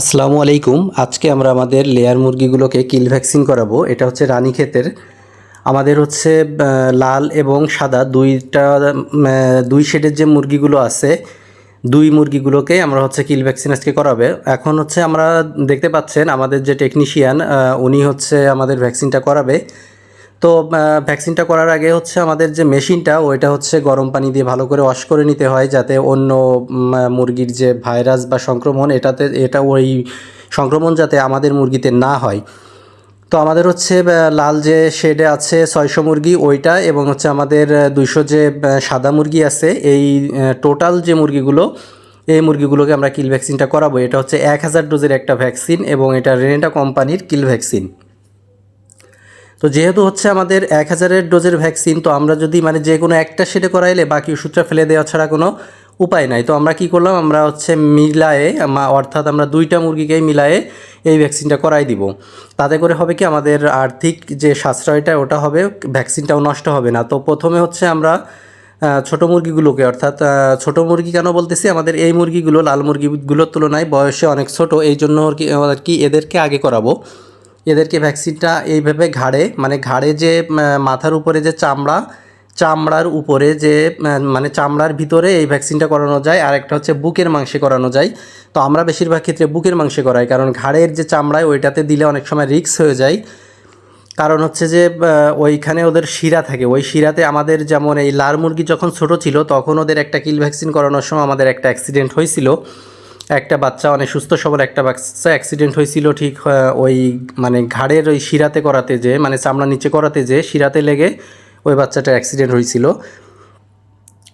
আসসালামু আলাইকুম। আজকে আমরা আমাদের লেয়ার মুরগিগুলোকে কিল ভ্যাকসিন করাবো। এটা হচ্ছে রানীক্ষেতের আমাদের হচ্ছে লাল এবং সাদা দুইটা দুই শেডের যে মুরগিগুলো আছে, দুই মুরগিগুলোকে আমরা হচ্ছে কিল ভ্যাকসিন আজকে করাবে। এখন হচ্ছে আমরা দেখতে পাচ্ছেন আমাদের যে টেকনিশিয়ান উনি হচ্ছে আমাদের ভ্যাকসিনটা করাবে। তো ভ্যাকসিনটা করার আগে হচ্ছে আমাদের যে মেশিনটা ওইটা হচ্ছে গরম পানি দিয়ে ভালো করে ওয়াশ করে নিতে হয় যাতে অন্য মুরগির যে ভাইরাস বা সংক্রমণ, এটাতে, এটা ওই সংক্রমণ যাতে আমাদের মুরগিতে না হয়। তো আমাদের হচ্ছে লাল যে শেডে আছে ছয়শো মুরগি, ওইটা এবং হচ্ছে আমাদের দুইশো যে সাদা মুরগি আছে, এই টোটাল যে মুরগিগুলো, এই মুরগিগুলোকে আমরা কিল ভ্যাকসিনটা করাবো। এটা হচ্ছে এক হাজার ডোজের একটা ভ্যাকসিন এবং এটা রেনেটা কোম্পানির কিল ভ্যাকসিন তো যেহেতু হচ্ছে আমাদের এক হাজারের ডোজের ভ্যাকসিন, তো আমরা যদি মানে যে কোনো একটা সেটে করাইলে বাকি ওষুধটা ফেলে দেওয়া ছাড়া কোনো উপায় নাই। তো আমরা কি করলাম, আমরা হচ্ছে মিলায়ে অর্থাৎ আমরা দুইটা মুরগিকেই মিলায়ে এই ভ্যাকসিনটা করাই দিব। তাতে করে হবে কি, আমাদের আর্থিক যে সাশ্রয়টা, ওটা হবে, ভ্যাকসিনটাও নষ্ট হবে না। তো প্রথমে হচ্ছে আমরা ছোট মুরগিগুলোকে, অর্থাৎ ছোট মুরগি কেন বলতেছি, আমাদের এই মুরগিগুলো, লাল মুরগিগুলোর তুলনায় বয়সে অনেক ছোট এই জন্য আর কি এদেরকে আগে করাবো। এদেরকে ভ্যাকসিনটা এইভাবে ঘাড়ে মানে ঘাড়ে যে মাথার উপরে যে চামড়া, চামড়ার উপরে যে মানে চামড়ার ভিতরে এই ভ্যাকসিনটা করানো যায়, আর একটা হচ্ছে বুকের মাংসে করানো যায়। তো আমরা বেশিরভাগ ক্ষেত্রে বুকের মাংসে করাই, কারণ ঘাড়ের যে চামড়ায় ওইটাতে দিলে অনেক সময় রিক্স হয়ে যায়। কারণ হচ্ছে যে ওইখানে ওদের শিরা থাকে, ওই শিরাতে আমাদের যেমন এই লাল মুরগি যখন ছোট ছিল, তখন ওদের একটা কিল ভ্যাকসিন করানোর সময় আমাদের একটা অ্যাক্সিডেন্ট হয়েছিল। একটা বাচ্চা অনেক সুস্থ সবল একটা বাচ্চা অ্যাক্সিডেন্ট হয়েছিল ঠিক ওই মানে ঘাড়ের ওই শিরাতে করাতে যে মানে চামড়া নিচে করাতে যে, শিরাতে লেগে ওই বাচ্চাটা অ্যাক্সিডেন্ট হয়েছিল।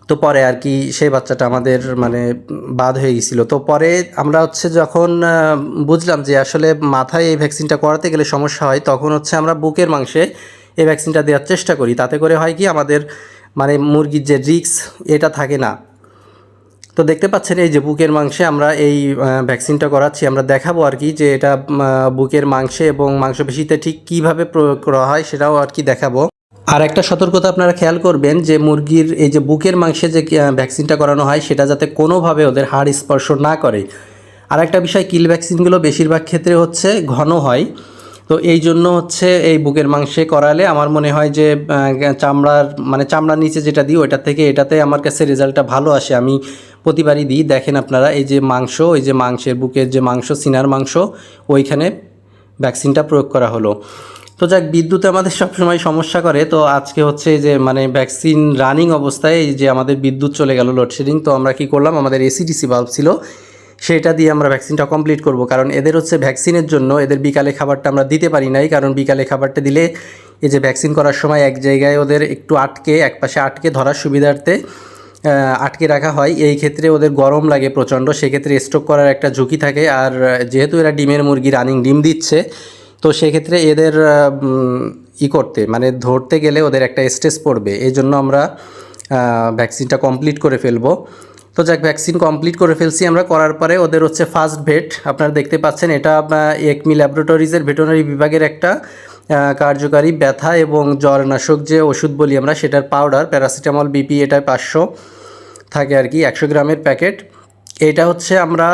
তো পরে আর কি সেই বাচ্চাটা আমাদের মানে বাদ হয়ে গেছিল। তো পরে আমরা হচ্ছে যখন বুঝলাম যে আসলে মাথায় এই ভ্যাকসিনটা করাতে গেলে সমস্যা হয়, তখন হচ্ছে আমরা বুকের মাংসে এই ভ্যাকসিনটা দেওয়ার চেষ্টা করি। তাতে করে হয় কি আমাদের মানে মুরগির যে রিক্স এটা থাকে না। তো দেখতে পাচ্ছেন এই যে বুকের মাংসে আমরা এই ভ্যাকসিনটা করাচ্ছি। আমরা দেখাবো আর কি যে এটা বুকের মাংসে এবং মাংসপেশিতে ঠিক কীভাবে প্রয়োগ করা হয় সেটাও আর কি দেখাবো। আর একটা সতর্কতা আপনারা খেয়াল করবেন যে মুরগির এই যে বুকের মাংসে যে ভ্যাকসিনটা করানো হয় সেটা যাতে কোনোভাবে ওদের হাড় স্পর্শ না করে। আর একটা বিষয়, কিল ভ্যাকসিনগুলো বেশিরভাগ ক্ষেত্রে হচ্ছে ঘন হয়। তো এই জন্য হচ্ছে এই বুকের মাংসে করালে আমার মনে হয় যে চামড়ার মানে চামড়ার নিচে যেটা দিই, ওইটা থেকে এটাতে আমার কাছে রেজাল্টটা ভালো আসে। আমি প্রতিবারই দিই। দেখেন আপনারা, এই যে মাংস, ওই যে মাংসের বুকের যে মাংস, সিনার মাংস, ওইখানে ভ্যাকসিনটা প্রয়োগ করা হলো। তো যাক বিদ্যুৎ আমাদের সবসময় সমস্যা করে। তো আজকে হচ্ছে যে মানে ভ্যাকসিন রানিং অবস্থায় যে আমাদের বিদ্যুৎ চলে গেল লোডশেডিং তো আমরা কি করলাম? আমাদের এসিডিসি বাল্ব ছিল। সেটা দিয়ে আমরা ভ্যাকসিনটা কমপ্লিট করব। কারণ এদের হচ্ছে ভ্যাকসিনের জন্য এদের বিকালে খাবারটা আমরা দিতে পারি নাই। কারণ বিকালে খাবারটা দিলে এই যে ভ্যাকসিন করার সময় এক জায়গায় ওদের একটু আটকে এক পাশে আটকে ধরার সুবিধার্থে আটকে রাখা হয়। এই ক্ষেত্রে ওদের গরম লাগে প্রচণ্ড। সেক্ষেত্রে স্ট্রোক করার একটা ঝুঁকি থাকে। আর যেহেতু এরা ডিমের মুরগি রানিং ডিম দিচ্ছে, তো সেক্ষেত্রে এদের ই করতে মানে ধরতে গেলে ওদের একটা স্ট্রেস পড়বে। এই জন্য আমরা ভ্যাকসিনটা কমপ্লিট করে ফেলব। তো যাক ভ্যাকসিন কমপ্লিট করে ফেলছি আমরা। করার পরে ওদের হচ্ছে ফার্স্ট ভেট আপনারা দেখতে পাচ্ছেন, এটা একমি ল্যাবরেটরিজের ভেটেরিনারি বিভাগের একটা কার্যকারী ব্যথা এবং জ্বরনাশক যে ওষুধ বলি আমরা, সেটার পাউডার প্যারাসিটামল বিপি এটা পাঁচশো থাকে আর কি, একশো গ্রামের প্যাকেট। এটা হচ্ছে আমরা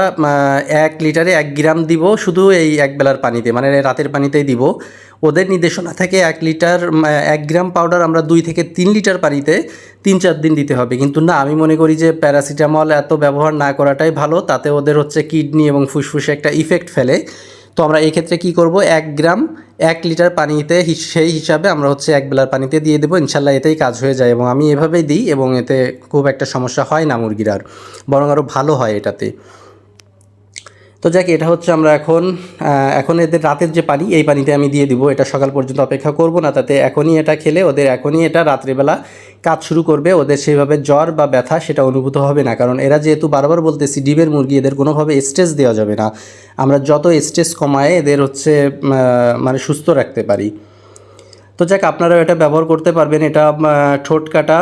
এক লিটারে এক গ্রাম দিব, শুধু এই এক বেলার পানিতে মানে রাতের পানিতেই দিব। ওদের নির্দেশনা থেকে এক লিটার এক গ্রাম পাউডার আমরা দুই থেকে তিন লিটার পানিতে তিন চার দিন দিতে হবে। কিন্তু না, আমি মনে করি যে প্যারাসিটামল এত ব্যবহার না করাটাই ভালো। তাতে ওদের হচ্ছে কিডনি এবং ফুসফুসে একটা ইফেক্ট ফেলে। তো আমরা এই ক্ষেত্রে কী করব? এক গ্রাম, এক লিটার পানিতে সেই হিসাবে আমরা হচ্ছে এক বেলার পানিতে দিয়ে দেবো। ইনশাল্লাহ এতেই কাজ হয়ে যায় এবং আমি এভাবেই দিই এবং এতে খুব একটা সমস্যা হয় না মুরগির আর। বরং আরও ভালো হয় এটাতে। তো যাক, এটা হচ্ছে আমরা এখন এখন এদের রাতের যে পানি, এই পানিতে আমি দিয়ে দিব। এটা সকাল পর্যন্ত অপেক্ষা করব না, তাতে এখনই এটা খেলে ওদের এখনই এটা রাত্রিবেলা কাজ শুরু করবে। ওদের সেইভাবে জ্বর বা ব্যথা সেটা অনুভূত হবে না, কারণ এরা যেহেতু বারবার বলতেছি ডিমের মুরগি, এদের কোনোভাবে স্ট্রেস দেওয়া যাবে না। আমরা যত স্ট্রেস কমায় এদের হচ্ছে মানে সুস্থ রাখতে পারি। তো যাক, আপনারাও এটা ব্যবহার করতে পারবেন। এটা ঠোঁট কাটা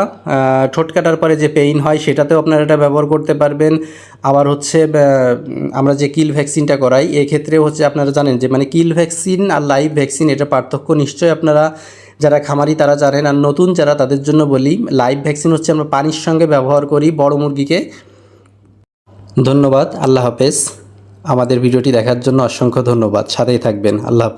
ঠোঁট কাটার পরে যে পেইন হয়, সেটাতেও আপনারা এটা ব্যবহার করতে পারবেন। আবার হচ্ছে আমরা যে কিল ভ্যাকসিনটা করাই এক্ষেত্রে হচ্ছে আপনারা জানেন যে মানে কিল ভ্যাকসিন আর লাইভ ভ্যাকসিন, এটা পার্থক্য নিশ্চয়ই আপনারা যারা খামারি, তারা জানেন। আর নতুন যারা, তাদের জন্য বলি, লাইভ ভ্যাকসিন হচ্ছে আমরা পানির সঙ্গে ব্যবহার করি, বড় মুরগিকে। ধন্যবাদ, আল্লাহ হাফেজ। আমাদের ভিডিওটি দেখার জন্য অসংখ্য ধন্যবাদ। সাথেই থাকবেন, আল্লাহ।